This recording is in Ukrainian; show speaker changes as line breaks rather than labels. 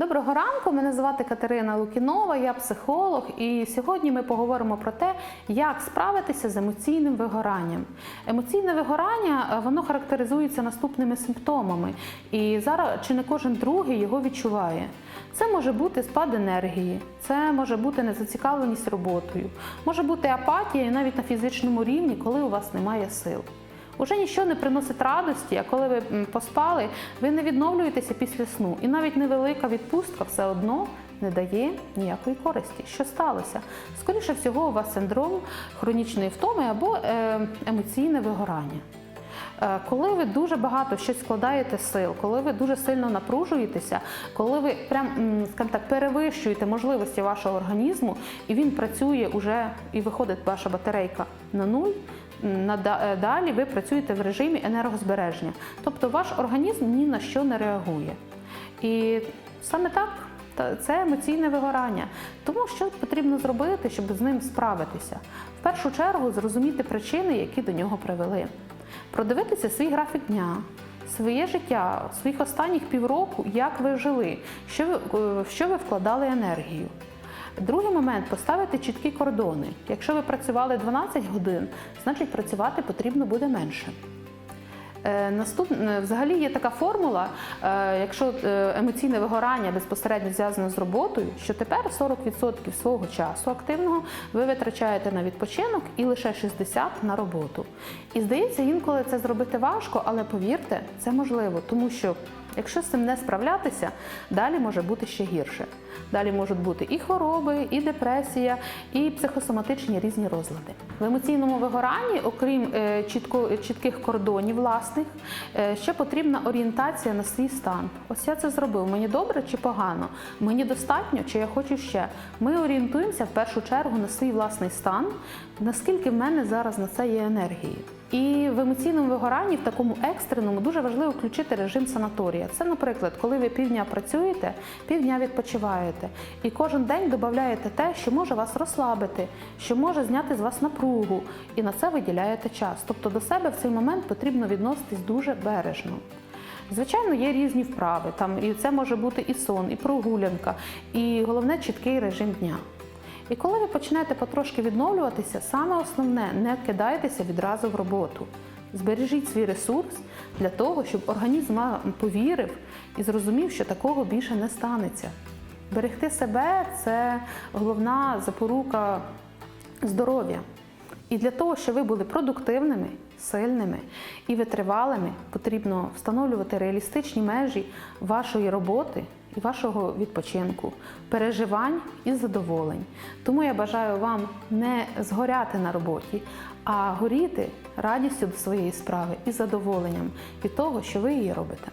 Доброго ранку, мене звати Катерина Лукінова, я психолог, і сьогодні ми поговоримо про те, як справитися з емоційним вигоранням. Емоційне вигорання е, воно характеризується наступними симптомами, і зараз чи не кожен другий його відчуває. Це може бути спад енергії, це може бути незацікавленість роботою, може бути апатія навіть на фізичному рівні, коли у вас немає сил. Уже нічого не приносить радості, а коли ви поспали, ви не відновлюєтеся після сну. І навіть невелика відпустка все одно не дає ніякої користі. Що сталося? Скоріше всього, у вас синдром хронічної втоми або е, емоційне вигорання. Е, Коли ви дуже багато щось складаєте сил, коли ви дуже сильно напружуєтеся, коли ви прям скажімо так перевищуєте можливості вашого організму, і він працює уже і виходить ваша батарейка на нуль. е, Далі ви працюєте в режимі енергозбереження, тобто ваш організм ні на що не реагує. І саме так це емоційне вигорання. Тому що потрібно зробити, щоб з ним справитися? В першу чергу зрозуміти причини, які до нього привели продивитися свій графік дня, своє життя, своїх останніх півроку, як ви жили, що ви, е, що ви вкладали енергію. Другий момент поставити чіткі кордони. Якщо ви працювали 12 годин, значить працювати потрібно буде менше. Е, Наступне, взагалі є така формула, е, якщо е, емоційне вигорання безпосередньо зв'язано з роботою, що тепер 40% свого часу активного ви витрачаєте на відпочинок і лише 60% на роботу. І здається, інколи це зробити важко, але повірте, це можливо, тому що якщо з цим не справлятися, далі може бути ще гірше. Далі можуть бути і хвороби, і депресія, і психосоматичні різні розлади. В емоційному вигоранні, окрім чітко, чітких кордонів власних, е, ще потрібна орієнтація на свій стан. Ось я це зробив. Мені добре чи погано? Мені достатньо чи я хочу ще? Ми орієнтуємося в першу чергу на свій власний стан, наскільки в мене зараз на це є енергії. І в емоційному вигоранні, в такому екстреному, дуже важливо включити режим санаторія. Це, наприклад, коли ви півдня працюєте, півдня відпочиваєте, і кожен день додаєте те, що може вас розслабити, що може зняти з вас напругу, і на це виділяєте час. Тобто до себе в цей момент потрібно відноситись дуже бережно. Звичайно, є різні вправи, там і це може бути і сон, і прогулянка, і головне чіткий режим дня. І коли ви почнете потрошки відновлюватися, саме основне не кидайтеся відразу в роботу. Збережіть свій ресурс для того, щоб організм вам повірив і зрозумів, що такого більше не станеться. Берегти себе це головна запорука здоров'я. І для того, щоб ви були продуктивними, сильними і витривалими, потрібно встановлювати реалістичні межі вашої роботи і вашого відпочинку, переживань і задоволень. Тому я бажаю вам не згоряти на роботі, а горіти радістю до своєї справи і задоволенням від того, що ви її робите.